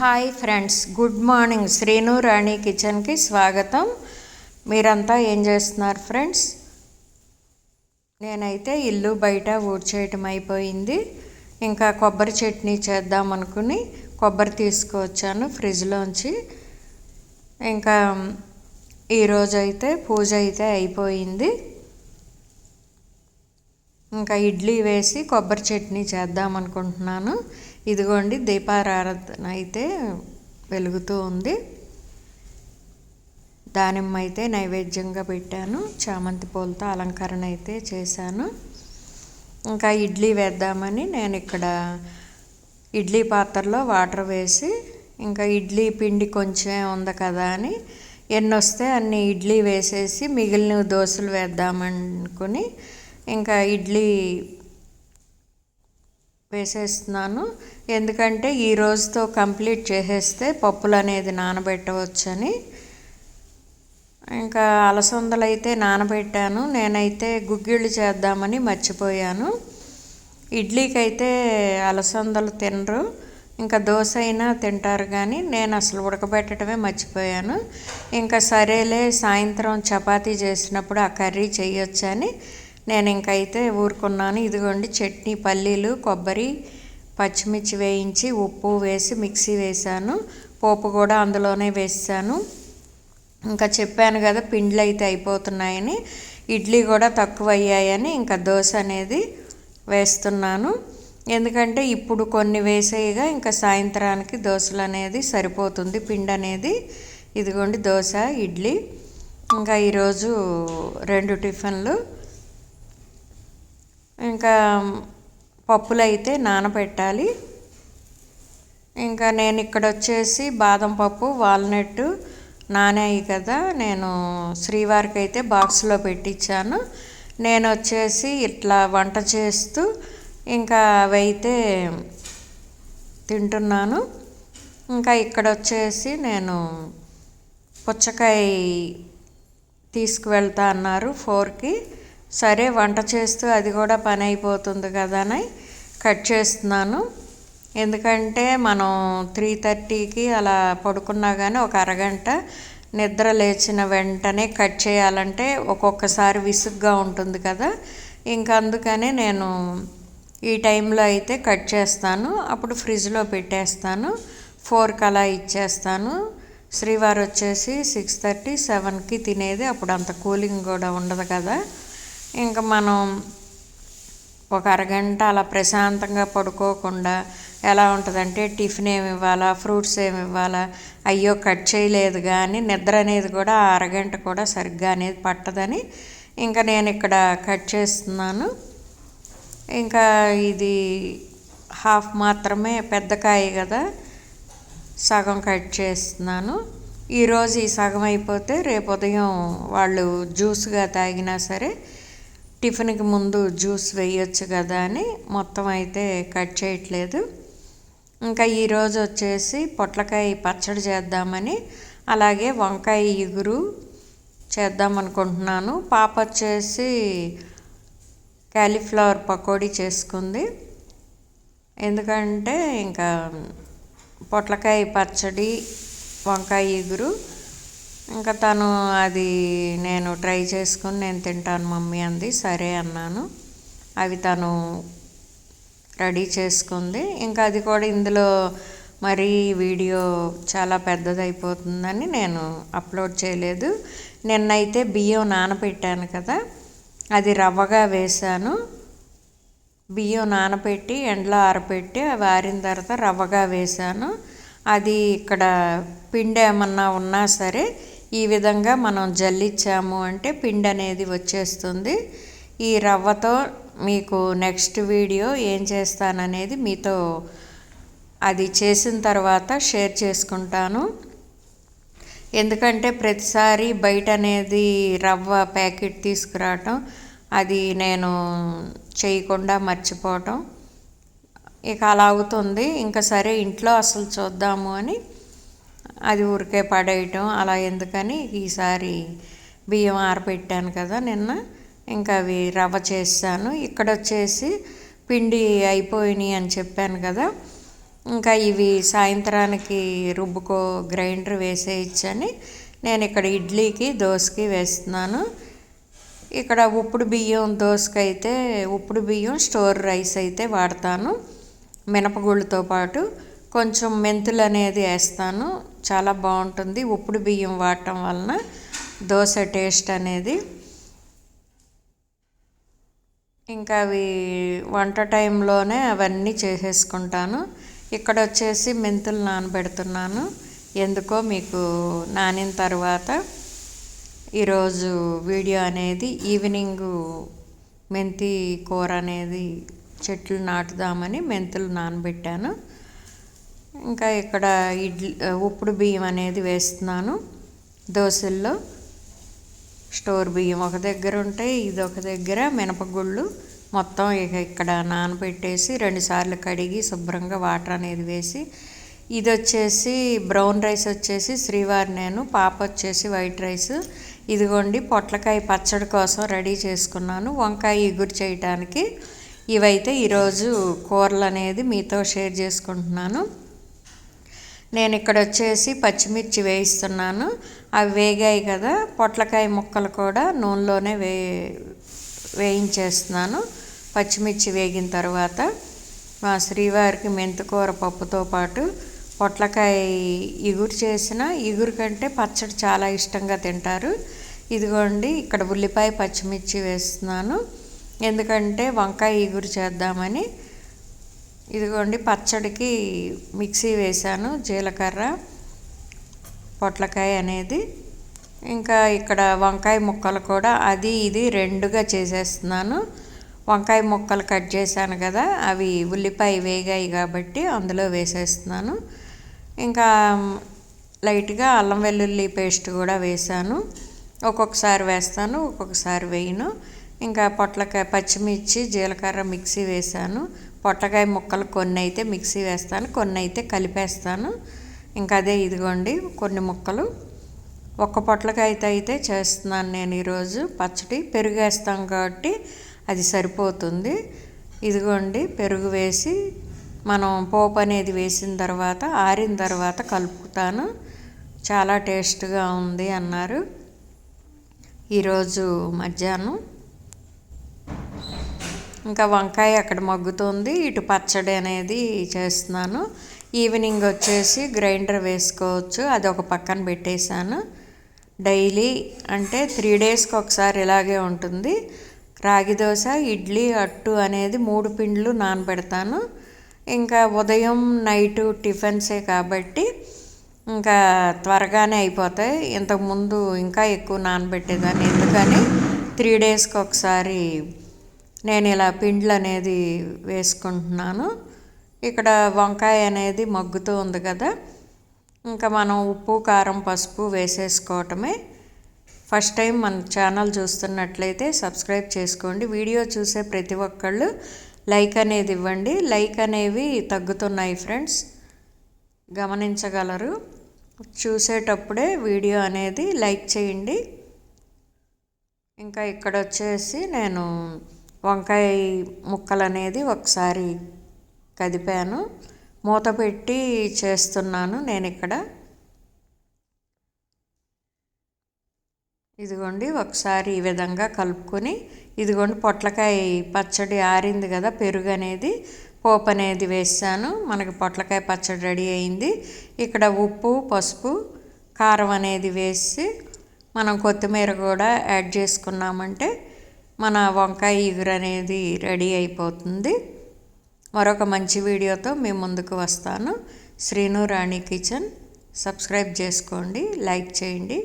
Hi friends good morning. Srinu Rani కిచెన్కి స్వాగతం. మీరంతా ఏం చేస్తున్నారు ఫ్రెండ్స్? నేనైతే ఇల్లు బయట ఊడ్చేయటం అయిపోయింది. ఇంకా కొబ్బరి చట్నీ చేద్దాం అనుకుని కొబ్బరి తీసుకువచ్చాను ఫ్రిడ్జ్లోంచి. ఇంకా ఈరోజు అయితే పూజ అయితే అయిపోయింది. ఇంకా ఇడ్లీ వేసి కొబ్బరి చట్నీ చేద్దాం అనుకుంటున్నాను. ఇదిగోండి దీపారాధన అయితే వెలుగుతూ ఉంది. దానిమ్మ అయితే నైవేద్యంగా పెట్టాను. చామంతి పూలతో అలంకరణ అయితే చేశాను. ఇంకా ఇడ్లీ వేద్దామని నేను ఇక్కడ ఇడ్లీ పాత్రలో వాటర్ వేసి ఇంకా ఇడ్లీ పిండి కొంచెం ఉంది కదా అని ఎన్ని వస్తే అన్ని ఇడ్లీ వేసేసి మిగిలిన దోశలు వేద్దామనుకుని ఇంకా ఇడ్లీ వేసేస్తున్నాను. ఎందుకంటే ఈ రోజుతో కంప్లీట్ చేసేస్తే పప్పులు అనేది నానబెట్టవచ్చని. ఇంకా అలసందలు అయితే నానబెట్టాను. నేనైతే గుగ్గిళ్ళు చేద్దామని మర్చిపోయాను. ఇడ్లీకి అయితే అలసందలు తినరు. ఇంకా దోశ అయినా తింటారు కానీ నేను అసలు ఉడకబెట్టడమే మర్చిపోయాను. ఇంకా సరేలే సాయంత్రం చపాతీ చేసినప్పుడు ఆ కర్రీ చేయొచ్చని నేను ఇంకైతే ఊరుకున్నాను. ఇదిగోండి చట్నీ పల్లీలు కొబ్బరి పచ్చిమిర్చి వేయించి ఉప్పు వేసి మిక్సీ వేసాను పోపు కూడా అందులోనే వేసాను ఇంకా చెప్పాను కదా పిండ్లు అయితే అయిపోతున్నాయని. ఇడ్లీ కూడా తక్కువ అయ్యాయని ఇంకా దోశ అనేది వేస్తున్నాను. ఎందుకంటే ఇప్పుడు కొన్ని వేసేయగా ఇంకా సాయంత్రానికి దోశలు అనేది సరిపోతుంది. పిండి అనేది ఇదిగోండి దోశ ఇడ్లీ. ఇంకా ఈరోజు రెండు టిఫిన్లు. ఇంకా పప్పులు అయితే నానబెట్టాలి. ఇంకా నేను ఇక్కడ వచ్చేసి బాదం పప్పు వాల్నట్ నానాయి కదా నేను శ్రీవారికి అయితే బాక్స్లో పెట్టించాను నేను వచ్చేసి ఇట్లా వంట చేస్తూ ఇంకా అవైతే తింటున్నాను. ఇంకా ఇక్కడ వచ్చేసి నేను పుచ్చకాయ తీసుకువెళ్తా అన్నారు ఫోర్కి. సరే వంట చేస్తూ అది కూడా పని అయిపోతుంది కదా అని కట్ చేస్తున్నాను. ఎందుకంటే మనం త్రీ థర్టీకి అలా పడుకున్నా కానీ ఒక అరగంట నిద్ర లేచిన వెంటనే కట్ చేయాలంటే ఒక్కొక్కసారి విసుగ్గా ఉంటుంది కదా. ఇంకా అందుకనే నేను ఈ టైంలో అయితే కట్ చేస్తాను. అప్పుడు ఫ్రిడ్జ్లో పెట్టేస్తాను. ఫోర్కి అలా ఇచ్చేస్తాను. శ్రీవారు వచ్చేసి సిక్స్ థర్టీ సెవెన్కి తినేది. అప్పుడు అంత కూలింగ్ కూడా ఉండదు కదా. ఇంకా మనం ఒక అరగంట అలా ప్రశాంతంగా పడుకోకుండా ఎలా ఉంటుందంటే టిఫిన్ ఏమి ఇవ్వాలా ఫ్రూట్స్ ఏమి ఇవ్వాలా అయ్యో కట్ చేయలేదు కానీ నిద్ర అనేది కూడా ఆ అరగంట కూడా సరిగ్గా అనేది పట్టదని ఇంకా నేను ఇక్కడ కట్ చేస్తున్నాను. ఇంకా ఇది హాఫ్ మాత్రమే పెద్ద కాయ కదా సగం కట్ చేస్తున్నాను. ఈరోజు ఈ సగం అయిపోతే రేపు ఉదయం వాళ్ళు జ్యూస్గా తాగినా సరే టిఫిన్కి ముందు జ్యూస్ వేయొచ్చు కదా అని మొత్తం అయితే కట్ చేయట్లేదు. ఇంకా ఈరోజు వచ్చేసి పొట్లకాయ పచ్చడి చేద్దామని అలాగే వంకాయ ఇగురు చేద్దాం అనుకుంటున్నాను. పాప వచ్చేసి క్యాలీఫ్లవర్ పకోడీ చేసుకుంది. ఎందుకంటే ఇంకా పొట్లకాయ పచ్చడి వంకాయ ఇగురు ఇంకా తను అది నేను ట్రై చేసుకుని నేను తింటాను మమ్మీ అంది. సరే అన్నాను. అవి తను రెడీ చేసుకుంది. ఇంకా అది కూడా ఇందులో మరి వీడియో చాలా పెద్దదైపోతుందని నేను అప్లోడ్ చేయలేదు. నిన్నైతే బియ్యం నానబెట్టాను కదా అది రవ్వగా వేశాను. బియ్యం నానబెట్టి ఎండలో ఆరబెట్టి అవి ఆరిన తర్వాత రవ్వగా వేశాను. అది ఇక్కడ పిండి ఏమన్నా ఉన్నా సరే ఈ విధంగా మనం జల్లిచ్చాము అంటే పిండి అనేది వచ్చేస్తుంది. ఈ రవ్వతో మీకు నెక్స్ట్ వీడియో ఏం చేస్తాననేది మీతో అది చేసిన తర్వాత షేర్ చేసుకుంటాను. ఎందుకంటే ప్రతిసారి బయట అనేది రవ్వ ప్యాకెట్ తీసుకురావటం అది నేను చేయకుండా మర్చిపోవటం. ఇక అలా అవుతుంది. ఇంకా సరే ఇంట్లో అసలు చూద్దాము అని అది ఊరికే పడేయటం అలా ఎందుకని ఈసారి బియ్యం ఆరబెట్టాను కదా నిన్న. ఇంకా అవి రవ్వ చేస్తాను. ఇక్కడ వచ్చేసి పిండి అయిపోయినాయి అని చెప్పాను కదా. ఇంకా ఇవి సాయంత్రానికి రుబ్బుకో గ్రైండర్ వేసేయచ్చని నేను ఇక్కడ ఇడ్లీకి దోశకి వేస్తున్నాను. ఇక్కడ ఉప్పుడు బియ్యం దోశకైతే ఉప్పుడు బియ్యం స్టోర్ రైస్ అయితే వాడతాను. మినపగుళ్ళతో పాటు కొంచెం మెంతులు అనేది వేస్తాను. చాలా బాగుంటుంది. ఉప్పుడు బియ్యం వాడటం వలన దోశ టేస్ట్ అనేది. ఇంకా అవి వంట టైంలోనే అవన్నీ చేసేసుకుంటాను. ఇక్కడ వచ్చేసి మెంతులు నానబెడుతున్నాను. ఎందుకో మీకు నానిన తర్వాత ఈరోజు వీడియో అనేది ఈవినింగ్ మెంతి కూర అనేది చెట్లు నాటుదామని మెంతులు నానబెట్టాను. ఇంకా ఇక్కడ ఇడ్లీ ఉప్పుడు బియ్యం అనేది వేస్తున్నాను. దోశల్లో స్టోర్ బియ్యం ఒక దగ్గర ఉంటాయి ఇది ఒక దగ్గర. మినపగుళ్ళు మొత్తం ఇక ఇక్కడ నానబెట్టేసి రెండుసార్లు కడిగి శుభ్రంగా వాటర్ అనేది వేసి ఇది వచ్చేసి బ్రౌన్ రైస్ వచ్చేసి శ్రీవారి నేను పాప వచ్చేసి వైట్ రైస్. ఇదిగోండి పొట్లకాయ పచ్చడి కోసం రెడీ చేసుకున్నాను. వంకాయ ఇగురు చేయటానికి ఇవైతే ఈరోజు కూరలు అనేది మీతో షేర్ చేసుకుంటున్నాను. నేను ఇక్కడ వచ్చేసి పచ్చిమిర్చి వేయిస్తున్నాను. అవి వేగాయి కదా పొట్లకాయ ముక్కలు కూడా నూనెలోనే వే వేయించేస్తున్నాను. పచ్చిమిర్చి వేగిన తర్వాత మా శ్రీవారికి మెంతికూర పప్పుతో పాటు పొట్లకాయ ఇగురు చేసిన ఇగురు కంటే పచ్చడి చాలా ఇష్టంగా తింటారు. ఇదిగోండి ఇక్కడ ఉల్లిపాయ పచ్చిమిర్చి వేస్తున్నాను. ఎందుకంటే వంకాయ ఇగురు చేద్దామని ఇదిగోండి పచ్చడికి మిక్సీ వేశాను జీలకర్ర పొట్లకాయ అనేది. ఇంకా ఇక్కడ వంకాయ ముక్కలు కూడా అది ఇది రెండుగా చేసేస్తున్నాను. వంకాయ ముక్కలు కట్ చేశాను కదా అవి ఉల్లిపాయ వేగాయి కాబట్టి అందులో వేసేస్తున్నాను. ఇంకా లైట్గా అల్లం వెల్లుల్లి పేస్ట్ కూడా వేసాను ఒక్కొక్కసారి వేస్తాను ఒక్కొక్కసారి వేయను. ఇంకా పొట్లకాయ పచ్చిమిర్చి జీలకర్ర మిక్సీ వేసాను పొట్లకాయ ముక్కలు కొన్ని అయితే మిక్సీ వేస్తాను కొన్ని అయితే కలిపేస్తాను. ఇంకా అదే ఇదిగోండి కొన్ని ముక్కలు. ఒక్క పొట్లకాయ అయితే చేస్తున్నాను నేను ఈరోజు. పచ్చడి పెరుగు వేస్తాం కాబట్టి అది సరిపోతుంది. ఇదిగోండి పెరుగు వేసి మనం పోపు అనేది వేసిన తర్వాత ఆరిన తర్వాత కలుపుతాను. చాలా టేస్ట్గా ఉంది అన్నారు. ఈరోజు మధ్యాహ్నం. ఇంకా వంకాయ అక్కడ మగ్గుతుంది. ఇటు పచ్చడి అనేది చేస్తున్నాను. ఈవినింగ్ వచ్చేసి గ్రైండర్ వేసుకోవచ్చు. అది ఒక పక్కన పెట్టేశాను. డైలీ అంటే త్రీ డేస్కి ఒకసారి ఇలాగే ఉంటుంది. రాగి దోశ ఇడ్లీ అట్టు అనేది మూడు పిండ్లు నానబెడతాను. ఇంకా ఉదయం నైటు టిఫిన్సే కాబట్టి ఇంకా త్వరగానే అయిపోతాయి. ఇంతకుముందు ఇంకా ఎక్కువ నానబెట్టేదాన్ని. ఎందుకని? త్రీ డేస్కి ఒకసారి నేను ఇలా పిండ్లు అనేది వేసుకుంటున్నాను. ఇక్కడ వంకాయ అనేది మగ్గుతూ ఉంది కదా. ఇంకా మనం ఉప్పు కారం పసుపు వేసేసుకోవటమే. ఫస్ట్ టైం మన ఛానల్ చూస్తున్నట్లయితే సబ్స్క్రైబ్ చేసుకోండి. వీడియో చూసే ప్రతి ఒక్కళ్ళు లైక్ అనేది ఇవ్వండి. లైక్ అనేవి తగ్గుతున్నాయి ఫ్రెండ్స్. గమనించగలరు. చూసేటప్పుడే వీడియో అనేది లైక్ చేయండి. ఇంకా ఇక్కడ వచ్చేసి నేను వంకాయ ముక్కలు అనేది ఒకసారి కదిపాను. మూత పెట్టి చేస్తున్నాను నేను ఇక్కడ ఇదిగోండి ఒకసారి ఈ విధంగా కలుపుకొని ఇదిగోండి పొట్లకాయ పచ్చడి ఆరింది కదా పెరుగు అనేది పోపు అనేది వేసాను. మనకి పొట్లకాయ పచ్చడి రెడీ అయింది. ఇక్కడ ఉప్పు పసుపు కారం అనేది వేసి మనం కొత్తిమీర కూడా యాడ్ చేసుకున్నామంటే మన వంకాయ ఇగురు అనేది రెడీ అయిపోతుంది. మరొక మంచి వీడియోతో మీ ముందుకు వస్తాను. శ్రీను రాణి కిచెన్. సబ్స్క్రైబ్ చేసుకోండి లైక్ చేయండి.